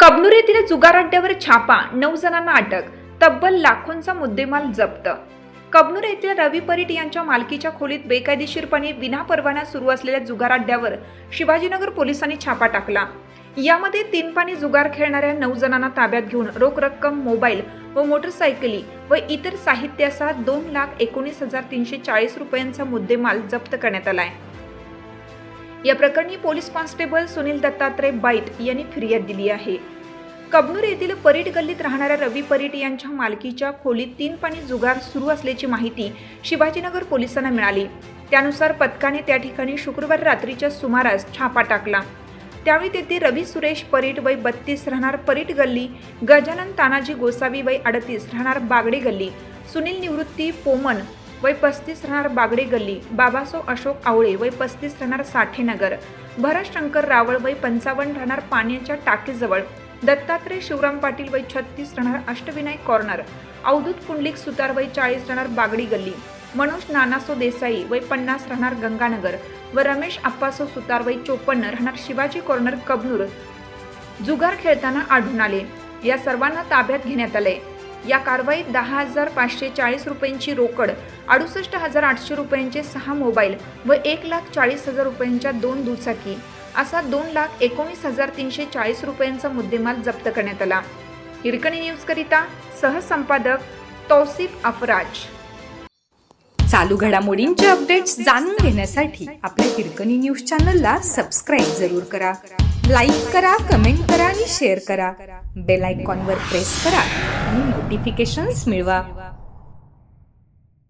कबनूर येथील जुगार अड्ड्यावर छापा. नऊ जणांना अटक. तब्बल लाखोंचा मुद्देमाल जप्त. कबनूर येथील रवी परीट यांच्या मालकीच्या खोलीत बेकायदेशीरपणे विनापरवाना सुरू असलेल्या जुगार अड्ड्यावर शिवाजीनगर पोलिसांनी छापा टाकला. यामध्ये तीन पाणी जुगार खेळणाऱ्या नऊ जणांना ताब्यात घेऊन रोख रक्कम मोबाईल व मोटरसायकली व इतर साहित्यासह दोन लाख एकोणीस हजार तीनशे चाळीस रुपयांचा मुद्देमाल जप्त करण्यात आला आहे या प्रकरणी पोलीस कॉन्स्टेबल सुनील दत्तात्रय बाईट यांनी फिर्याद दिली आहे. कबनूर येथील परीट गल्लीत राहणाऱ्या रवी परीट यांच्या मालकीच्या खोलीत तीन पाणी जुगार सुरू असल्याची माहिती शिवाजीनगर पोलिसांना मिळाली. त्यानुसार पथकाने त्या ठिकाणी शुक्रवार रात्रीच्या सुमारास छापा टाकला. त्यावेळी तेथे रवी सुरेश परीट वय बत्तीस राहणार परीट गल्ली गजानन तानाजी गोसावी वय अडतीस राहणार बागडे गल्ली सुनील निवृत्ती पोमन वय पस्तीस राहणार बागडे गल्ली बाबासो अशोक आवळे वय पस्तीस राहणार साठेनगर भरत शंकर रावळ वय पंचावन्न राहणार पाण्याच्या टाकीजवळ दत्तात्रय शिवराम पाटील वय छत्तीस राहणार अष्टविनायक कॉर्नर. अवधूत पुंडलिक सुतार वय चाळीस राहणार बागडी गल्ली. मनोज नानासो देसाई वय पन्नास राहणार गंगानगर. व रमेश अप्पासो सुतार वय चोपन्न राहणार शिवाजी कॉर्नर कबनूर. जुगार खेळताना आढळून आले. या सर्वांना ताब्यात घेण्यात आले या कारवाईत दहा हजार पाचशे चाळीस रुपयांची रोकड अडुसष्ट हजार आठशे रुपयांचे सहा मोबाईल व एक लाख चाळीस हजार रुपयांच्या दोन दुचाकी. असा दोन लाख एकोणीस हजार तीनशे चाळीस रुपयांचा मुद्देमाल जप्त करण्यात आला. हिरकणी न्यूजकरिता सहसंपादक तौसिफ अफराज. चालू घडामोडींचे अपडेट्स जाणून घेण्यासाठी आपल्या हिरकणी न्यूज चॅनलला सबस्क्राईब जरूर करा. लाईक करा कमेंट करा आणि शेअर करा. बेल आयकॉनवर प्रेस करा आणि नोटिफिकेशन्स मिळवा.